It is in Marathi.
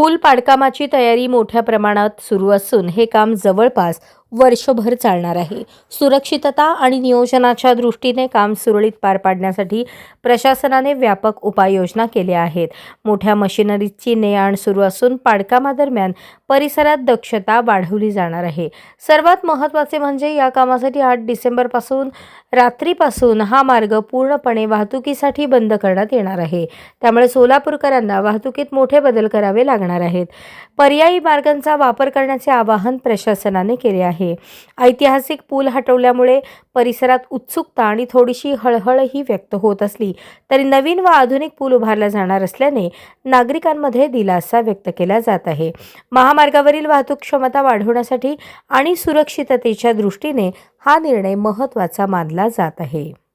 पूल पाडकामाची तयारी मोठ्या प्रमाणात सुरू असून हे काम जवळपास वर्षभर चालणार आहे. सुरक्षितता आणि नियोजनाच्या दृष्टीने काम सुरळीत पार पाडण्यासाठी प्रशासनाने व्यापक उपाययोजना केल्या आहेत. मोठ्या मशिनरीजची ने आण सुरू असून पाडकामादरम्यान परिसरात दक्षता वाढवली जाणार आहे. सर्वात महत्त्वाचे म्हणजे या कामासाठी आठ डिसेंबरपासून रात्रीपासून हा मार्ग पूर्णपणे वाहतुकीसाठी बंद करण्यात येणार आहे. त्यामुळे सोलापूरकरांना वाहतुकीत मोठे बदल करावे लागणार आहेत. पर्यायी मार्गांचा वापर करण्याचे आवाहन प्रशासनाने केले आहे. आहे. ऐतिहासिक पूल हटवल्यामुळे परिसरात उत्सुकता आणि थोडीशी हळहळही व्यक्त होत असली तरी नवीन व आधुनिक पूल उभारला जाणार असल्याने नागरिकांमध्ये दिलासा व्यक्त केला जात आहे. महामार्गावरील वाहतूक क्षमता वाढवण्यासाठी आणि सुरक्षिततेच्या दृष्टीने हा निर्णय महत्त्वाचा मानला जात आहे.